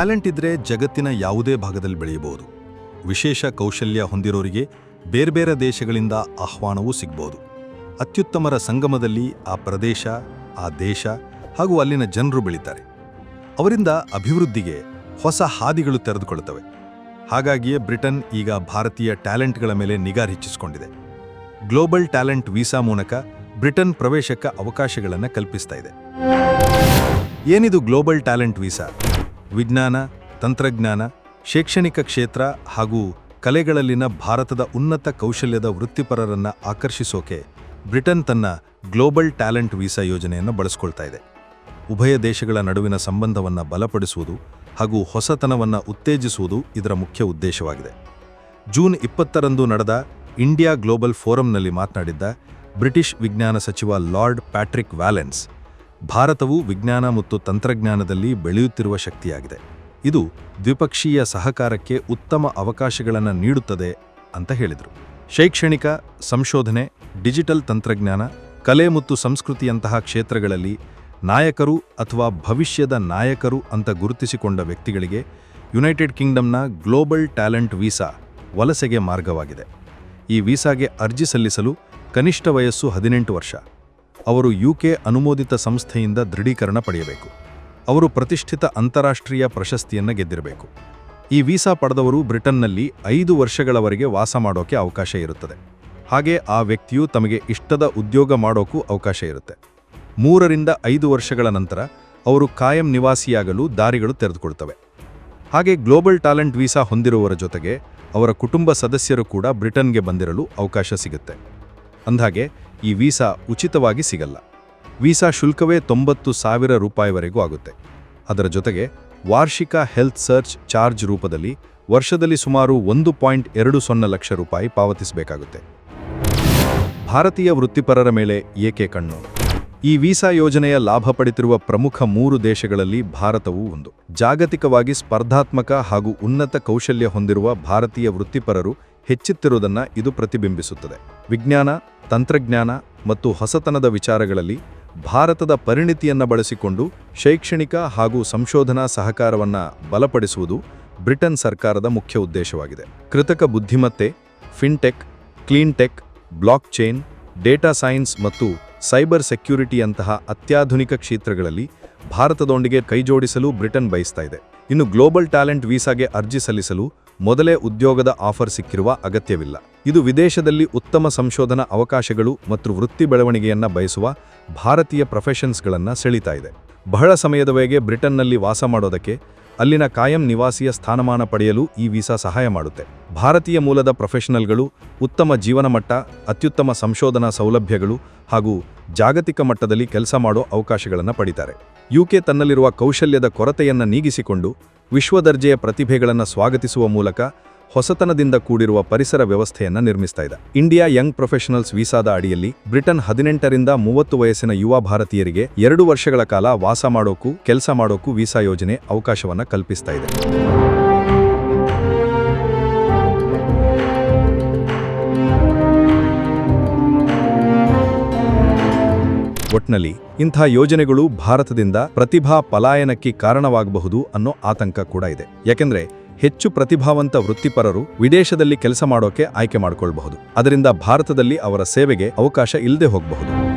Talent ಇದ್ರೆ ಜಗತ್ತಿನ ಯಾವುದೇ ಭಾಗದಲ್ಲಿ ಬೆಳೆಯಬಹುದು. ವಿಶೇಷ ಕೌಶಲ್ಯ ಹೊಂದಿರೋರಿಗೆ ಬೇರೆ ಬೇರೆ ದೇಶಗಳಿಂದ ಆಹ್ವಾನವೂ ಸಿಗ್ಬೋದು. ಅತ್ಯುತ್ತಮರ ಸಂಗಮದಲ್ಲಿ ಆ ಪ್ರದೇಶ, ಆ ದೇಶ ಹಾಗೂ ಅಲ್ಲಿನ ಜನರು ಬೆಳೀತಾರೆ. ಅವರಿಂದ ಅಭಿವೃದ್ಧಿಗೆ ಹೊಸ ಹಾದಿಗಳು ತೆರೆದುಕೊಳ್ಳುತ್ತವೆ. ಹಾಗಾಗಿಯೇ ಬ್ರಿಟನ್ ಈಗ ಭಾರತೀಯ ಟ್ಯಾಲೆಂಟ್ಗಳ ಮೇಲೆ ನಿಗಾ ಹೆಚ್ಚಿಸಿಕೊಂಡಿದೆ. ಗ್ಲೋಬಲ್ ಟ್ಯಾಲೆಂಟ್ ವೀಸಾ ಮೂಲಕ ಬ್ರಿಟನ್ ಪ್ರವೇಶಕ್ಕೆ ಅವಕಾಶಗಳನ್ನು ಕಲ್ಪಿಸ್ತಾ ಇದೆ. ಏನಿದು ಗ್ಲೋಬಲ್ ಟ್ಯಾಲೆಂಟ್ ವೀಸಾ? ವಿಜ್ಞಾನ, ತಂತ್ರಜ್ಞಾನ, ಶೈಕ್ಷಣಿಕ ಕ್ಷೇತ್ರ ಹಾಗೂ ಕಲೆಗಳಲ್ಲಿನ ಭಾರತದ ಉನ್ನತ ಕೌಶಲ್ಯದ ವೃತ್ತಿಪರರನ್ನ ಆಕರ್ಷಿಸೋಕೆ ಬ್ರಿಟನ್ ತನ್ನ ಗ್ಲೋಬಲ್ ಟ್ಯಾಲೆಂಟ್ ವೀಸಾ ಯೋಜನೆಯನ್ನು ಬಳಸ್ಕೊಳ್ತಾ ಇದೆ. ಉಭಯ ದೇಶಗಳ ನಡುವಿನ ಸಂಬಂಧವನ್ನು ಬಲಪಡಿಸುವುದು ಹಾಗೂ ಹೊಸತನವನ್ನು ಉತ್ತೇಜಿಸುವುದು ಇದರ ಮುಖ್ಯ ಉದ್ದೇಶವಾಗಿದೆ. ಜೂನ್ ಇಪ್ಪತ್ತರಂದು ನಡೆದ ಇಂಡಿಯಾ ಗ್ಲೋಬಲ್ ಫೋರಂನಲ್ಲಿ ಮಾತನಾಡಿದ್ದ ಬ್ರಿಟಿಷ್ ವಿಜ್ಞಾನ ಸಚಿವ ಲಾರ್ಡ್ ಪ್ಯಾಟ್ರಿಕ್ ವ್ಯಾಲೆನ್ಸ್ ಭಾರತವು ವಿಜ್ಞಾನ ಮತ್ತು ತಂತ್ರಜ್ಞಾನದಲ್ಲಿ ಬೆಳೆಯುತ್ತಿರುವ ಶಕ್ತಿಯಾಗಿದೆ. ಇದು ದ್ವಿಪಕ್ಷೀಯ ಸಹಕಾರಕ್ಕೆ ಉತ್ತಮ ಅವಕಾಶಗಳನ್ನು ನೀಡುತ್ತದೆ ಅಂತ ಹೇಳಿದರು. ಶೈಕ್ಷಣಿಕ, ಸಂಶೋಧನೆ, ಡಿಜಿಟಲ್ ತಂತ್ರಜ್ಞಾನ, ಕಲೆ ಮತ್ತು ಸಂಸ್ಕೃತಿಯಂತಹ ಕ್ಷೇತ್ರಗಳಲ್ಲಿ ನಾಯಕರು ಅಥವಾ ಭವಿಷ್ಯದ ನಾಯಕರು ಅಂತ ಗುರುತಿಸಿಕೊಂಡ ವ್ಯಕ್ತಿಗಳಿಗೆ ಯುನೈಟೆಡ್ ಕಿಂಗ್ಡಮ್ನ ಗ್ಲೋಬಲ್ ಟ್ಯಾಲೆಂಟ್ ವೀಸಾ ವಲಸೆಗೆ ಮಾರ್ಗವಾಗಿದೆ. ಈ ವೀಸಾಗೆ ಅರ್ಜಿ ಸಲ್ಲಿಸಲು ಕನಿಷ್ಠ ವಯಸ್ಸು ಹದಿನೆಂಟು ವರ್ಷ. ಅವರು ಯುಕೆ ಅನುಮೋದಿತ ಸಂಸ್ಥೆಯಿಂದ ದೃಢೀಕರಣ ಪಡೆಯಬೇಕು. ಅವರು ಪ್ರತಿಷ್ಠಿತ ಅಂತಾರಾಷ್ಟ್ರೀಯ ಪ್ರಶಸ್ತಿಯನ್ನು ಗೆದ್ದಿರಬೇಕು. ಈ ವೀಸಾ ಪಡೆದವರು ಬ್ರಿಟನ್ನಲ್ಲಿ ಐದು ವರ್ಷಗಳವರೆಗೆ ವಾಸ ಮಾಡೋಕೆ ಅವಕಾಶ ಇರುತ್ತದೆ. ಹಾಗೆ ಆ ವ್ಯಕ್ತಿಯು ತಮಗೆ ಇಷ್ಟದ ಉದ್ಯೋಗ ಮಾಡೋಕ್ಕೂ ಅವಕಾಶ ಇರುತ್ತೆ. ಮೂರರಿಂದ ಐದು ವರ್ಷಗಳ ನಂತರ ಅವರು ಕಾಯಂ ನಿವಾಸಿಯಾಗಲು ದಾರಿಗಳು ತೆರೆದುಕೊಳ್ತವೆ. ಹಾಗೆ ಗ್ಲೋಬಲ್ ಟ್ಯಾಲೆಂಟ್ ವೀಸಾ ಹೊಂದಿರುವವರ ಜೊತೆಗೆ ಅವರ ಕುಟುಂಬ ಸದಸ್ಯರು ಕೂಡ ಬ್ರಿಟನ್ಗೆ ಬಂದಿರಲು ಅವಕಾಶ ಸಿಗುತ್ತೆ. ಅಂದ್ಹಾಗೆ ಈ ವೀಸಾ ಉಚಿತವಾಗಿ ಸಿಗಲ್ಲ. ವೀಸಾ ಶುಲ್ಕವೇ ತೊಂಬತ್ತು ಸಾವಿರ ರೂಪಾಯಿವರೆಗೂ ಆಗುತ್ತೆ. ಅದರ ಜೊತೆಗೆ ವಾರ್ಷಿಕ ಹೆಲ್ತ್ ಸರ್ಚ್ ಚಾರ್ಜ್ ರೂಪದಲ್ಲಿ ವರ್ಷದಲ್ಲಿ ಸುಮಾರು ಒಂದು ಪಾಯಿಂಟ್ ಎರಡು ಸೊನ್ನೆ ಲಕ್ಷ ರೂಪಾಯಿ ಪಾವತಿಸಬೇಕಾಗುತ್ತೆ. ಭಾರತೀಯ ವೃತ್ತಿಪರರ ಮೇಲೆ ಏಕೆ ಕಣ್ಣು? ಈ ವೀಸಾ ಯೋಜನೆಯ ಲಾಭ ಪಡೆತಿರುವ ಪ್ರಮುಖ ಮೂರು ದೇಶಗಳಲ್ಲಿ ಭಾರತವೂ ಒಂದು. ಜಾಗತಿಕವಾಗಿ ಸ್ಪರ್ಧಾತ್ಮಕ ಹಾಗೂ ಉನ್ನತ ಕೌಶಲ್ಯ ಹೊಂದಿರುವ ಭಾರತೀಯ ವೃತ್ತಿಪರರು ಹೆಚ್ಚುತ್ತಿರುವುದನ್ನು ಇದು ಪ್ರತಿಬಿಂಬಿಸುತ್ತದೆ. ವಿಜ್ಞಾನ, ತಂತ್ರಜ್ಞಾನ ಮತ್ತು ಹೊಸತನದ ವಿಚಾರಗಳಲ್ಲಿ ಭಾರತದ ಪರಿಣಿತಿಯನ್ನು ಬಳಸಿಕೊಂಡು ಶೈಕ್ಷಣಿಕ ಹಾಗೂ ಸಂಶೋಧನಾ ಸಹಕಾರವನ್ನು ಬಲಪಡಿಸುವುದು ಬ್ರಿಟನ್ ಸರ್ಕಾರದ ಮುಖ್ಯ ಉದ್ದೇಶವಾಗಿದೆ. ಕೃತಕ ಬುದ್ಧಿಮತ್ತೆ, fintech, cleantech block chain data science ಮತ್ತು ಸೈಬರ್ ಸೆಕ್ಯೂರಿಟಿಯಂತಹ ಅತ್ಯಾಧುನಿಕ ಕ್ಷೇತ್ರಗಳಲ್ಲಿ ಭಾರತದೊಂದಿಗೆ ಕೈಜೋಡಿಸಲು ಬ್ರಿಟನ್ ಬಯಸ್ತಾ ಇದೆ. ಇನ್ನು ಗ್ಲೋಬಲ್ ಟ್ಯಾಲೆಂಟ್ ವೀಸಾಗೆ ಅರ್ಜಿ ಸಲ್ಲಿಸಲು ಮೊದಲೇ ಉದ್ಯೋಗದ ಆಫರ್ ಸಿಕ್ಕಿರುವ ಅಗತ್ಯವಿಲ್ಲ. ಇದು ವಿದೇಶದಲ್ಲಿ ಉತ್ತಮ ಸಂಶೋಧನಾ ಅವಕಾಶಗಳು ಮತ್ತು ವೃತ್ತಿ ಬೆಳವಣಿಗೆಯನ್ನ ಬಯಸುವ ಭಾರತೀಯ ಪ್ರೊಫೆಷನ್ಸ್ಗಳನ್ನು ಸೆಳೀತಾ ಇದೆ. ಬಹಳ ಸಮಯದವರೆಗೆ ಬ್ರಿಟನ್ನಲ್ಲಿ ವಾಸ ಮಾಡೋದಕ್ಕೆ ಅಲ್ಲಿನ ಕಾಯಂ ನಿವಾಸಿಯ ಸ್ಥಾನಮಾನ ಪಡೆಯಲು ಈ ವೀಸಾ ಸಹಾಯ ಮಾಡುತ್ತೆ. ಭಾರತೀಯ ಮೂಲದ ಪ್ರೊಫೆಷನಲ್ಗಳು ಉತ್ತಮ ಜೀವನ ಮಟ್ಟ ಅತ್ಯುತ್ತಮ ಸಂಶೋಧನಾ ಸೌಲಭ್ಯಗಳು ಹಾಗೂ ಜಾಗತಿಕ ಮಟ್ಟದಲ್ಲಿ ಕೆಲಸ ಮಾಡೋ ಅವಕಾಶಗಳನ್ನು ಪಡಿತಾರೆ. ಯುಕೆ ತನ್ನಲ್ಲಿರುವ ಕೌಶಲ್ಯದ ಕೊರತೆಯನ್ನು ನೀಗಿಸಿಕೊಂಡು ವಿಶ್ವದರ್ಜೆಯ ಪ್ರತಿಭೆಗಳನ್ನು ಸ್ವಾಗತಿಸುವ ಮೂಲಕ ಹೊಸತನದಿಂದ ಕೂಡಿರುವ ಪರಿಸರ ವ್ಯವಸ್ಥೆಯನ್ನು ನಿರ್ಮಿಸ್ತಾ ಇದೆ. ಇಂಡಿಯಾ ಯಂಗ್ ಪ್ರೊಫೆಷನಲ್ಸ್ ವೀಸಾದ ಅಡಿಯಲ್ಲಿ ಬ್ರಿಟನ್ ಹದಿನೆಂಟರಿಂದ ಮೂವತ್ತು ವಯಸ್ಸಿನ ಯುವ ಭಾರತೀಯರಿಗೆ ಎರಡು ವರ್ಷಗಳ ಕಾಲ ವಾಸ ಮಾಡೋಕ್ಕೂ, ಕೆಲಸ ಮಾಡೋಕ್ಕೂ ವೀಸಾ ಯೋಜನೆ ಅವಕಾಶವನ್ನು ಕಲ್ಪಿಸ್ತಾ ಇದೆ. ಒಟ್ನಲ್ಲಿ ಇಂಥ ಯೋಜನೆಗಳು ಭಾರತದಿಂದ ಪ್ರತಿಭಾ ಪಲಾಯನಕ್ಕೆ ಕಾರಣವಾಗಬಹುದು ಅನ್ನೋ ಆತಂಕ ಕೂಡ ಇದೆ. ಯಾಕೆಂದ್ರೆ ಹೆಚ್ಚು ಪ್ರತಿಭಾವಂತ ವೃತ್ತಿಪರರು ವಿದೇಶದಲ್ಲಿ ಕೆಲಸ ಮಾಡೋಕೆ ಆಯ್ಕೆ ಮಾಡಿಕೊಳ್ಳಬಹುದು ಅದರಿಂದ ಭಾರತದಲ್ಲಿ ಅವರ ಸೇವೆಗೆ ಅವಕಾಶ ಇಲ್ಲದೆ ಹೋಗಬಹುದು.